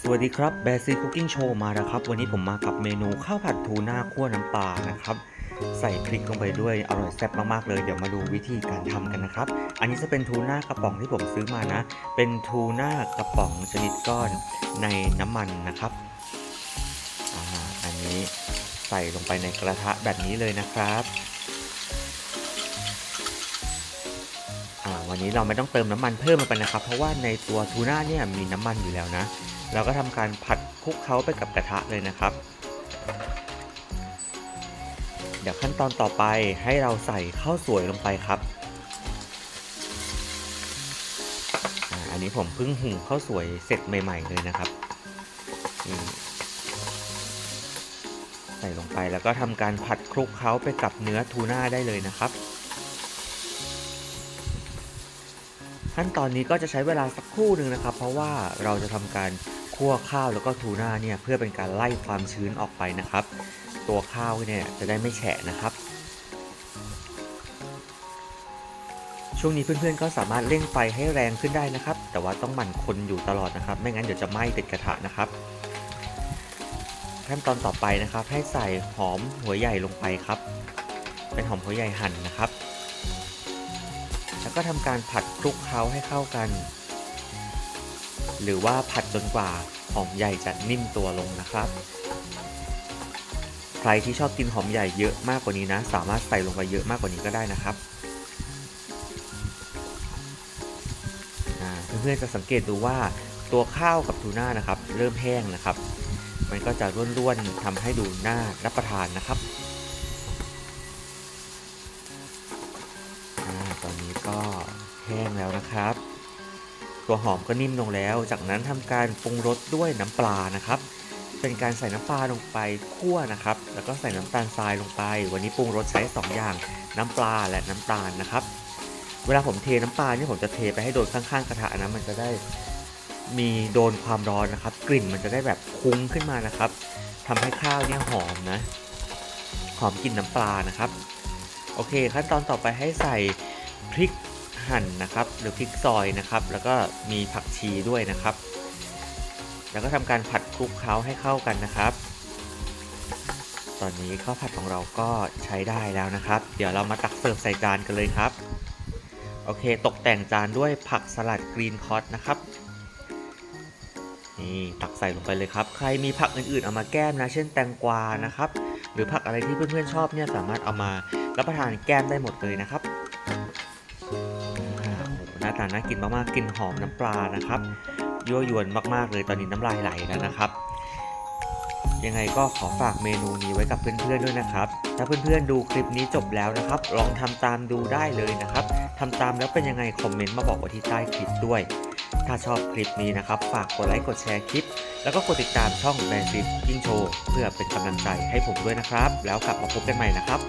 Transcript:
สวัสดีครับแบซีคุกกิ้งโชว์มาแล้วครับ วันนี้ผมมากับเมนูข้าวผัดทูน่าคั่วน้ำปลานะครับ ใส่พริกลงไปด้วยอร่อยแซ่บมากๆเลยเดี๋ยวมาดูวิธีการทำกันนะครับ อันนี้จะเป็นทูน่ากระป๋องที่ผมซื้อมานะ เป็นทูน่ากระป๋องชนิดก้อนในน้ำมันนะครับอ่าอันนี้ใส่ลงไปในกระทะแบบนี้เลยนะครับ วันนี้เราไม่ต้องเติมน้ำมันเพิ่มลงไปนะครับ เพราะว่าในตัวทูน่าเนี่ยมีน้ำมันอยู่แล้วนะ เราก็ทำการผัดคลุกเคล้าไปกับกระทะเลยนะครับ เดี๋ยวขั้นตอนต่อไปให้เราใส่ข้าวสวยลงไปครับอันนี้ผมเพิ่งหุงข้าวสวยเสร็จใหม่ ๆ เลยนะครับใส่ลงไปแล้วก็ทำการผัดคลุกเคล้าไปกับเนื้อทูน่าได้เลยนะครับ ขั้นตอนนี้ก็จะใช้เวลาสักครู่หนึ่งนะครับ เพราะว่าเราจะทำการคั่วข้าวแล้วก็ทูน่าเนี่ยเพื่อเป็นการไล่ความชื้นออกไปนะครับ ตัวข้าวเนี่ยจะได้ไม่แฉะนะครับ ช่วงนี้เพื่อนๆก็สามารถเร่งไฟให้แรงขึ้นได้นะครับ แต่ว่าต้องหมั่นคนอยู่ตลอดนะครับ ไม่งั้นเดี๋ยวจะไหม้ติดกระทะนะครับขั้นตอนต่อไปนะครับ ให้ใส่หอมหัวใหญ่ลงไปครับ เป็นหอมหัวใหญ่หั่นนะครับ ก็ทำการผัดคลุกเคล้าให้เข้ากัน หรือว่าผัดจนกว่าหอมใหญ่จะนิ่มตัวลงนะครับ ใครที่ชอบกินหอมใหญ่เยอะมากกว่านี้นะ สามารถใส่ลงไปเยอะมากกว่านี้ก็ได้นะครับเพื่อนๆจะสังเกตดูว่าตัวข้าวกับทูน่านะครับ เริ่มแห้งนะครับ มันก็จะร่วนๆทำให้ดูน่ารับประทานนะครับอตอนนี้ก็ แห้งแล้วนะครับ ตัวหอมก็นิ่มลงแล้ว จากนั้นทำการปรุงรสด้วยน้ำปลานะครับ เป็นการใส่น้ำปลาลงไปคั่วนะครับ แล้วก็ใส่น้ำตาลทรายลงไป วันนี้ปรุงรสใช้ 2 อย่าง น้ำปลาและน้ำตาลนะครับ เวลาผมเทน้ำปลาเนี่ยผมจะเทไปให้โดนข้างๆกระทะนะมันจะได้มีโดนความร้อนนะครับ กลิ่นมันจะได้แบบคุ้งขึ้นมานะครับทำให้ข้าวเนี่ยหอมนะ หอมกลิ่นน้ำปลานะครับ โอเคขั้นตอนต่อไปให้ใส่พริก หั่นนะครับ หรือพริกซอยนะครับ แล้วก็มีผักชีด้วยนะครับ แล้วก็ทำการผัดคลุกเคล้าให้เข้ากันนะครับ ตอนนี้ข้าวผัดของเราก็ใช้ได้แล้วนะครับ เดี๋ยวเรามาตักเสิร์ฟใส่จานกันเลยครับ โอเค ตกแต่งจานด้วยผักสลัดกรีนคอร์สนะครับนี่ตักใส่ลงไปเลยครับ ใครมีผักอื่นๆเอามาแก้มนะ เช่นแตงกวานะครับ หรือผักอะไรที่เพื่อนๆชอบเนี่ยสามารถเอามารับประทานแก้มได้หมดเลยนะครับาตาน่ากินมากๆกลิ่นหอมน้ำปลานะครับยั่วยวนมากๆเลยตอนนี้น้ำลายไหลแล้วนะครับยังไงก็ขอฝากเมนูนี้ไว้กับเพื่อนๆด้วยนะครับ ถ้าเพื่อนๆดูคลิปนี้จบแล้วนะครับ ลองทำตามดูได้เลยนะครับทำตามแล้วเป็นยังไงคอมเมนต์มาบอกไว้ที่ใต้คลิปด้วย ถ้าชอบคลิปนี้นะครับ ฝากกดไลค์กดแชร์คลิป แล้วก็กดติดตามช่องแบนซิ i กิ้งโชว์เพื่อเป็นกำลังใจให้ผมด้วยนะครับ แล้วกลับมาพบกันใหม่นะครับ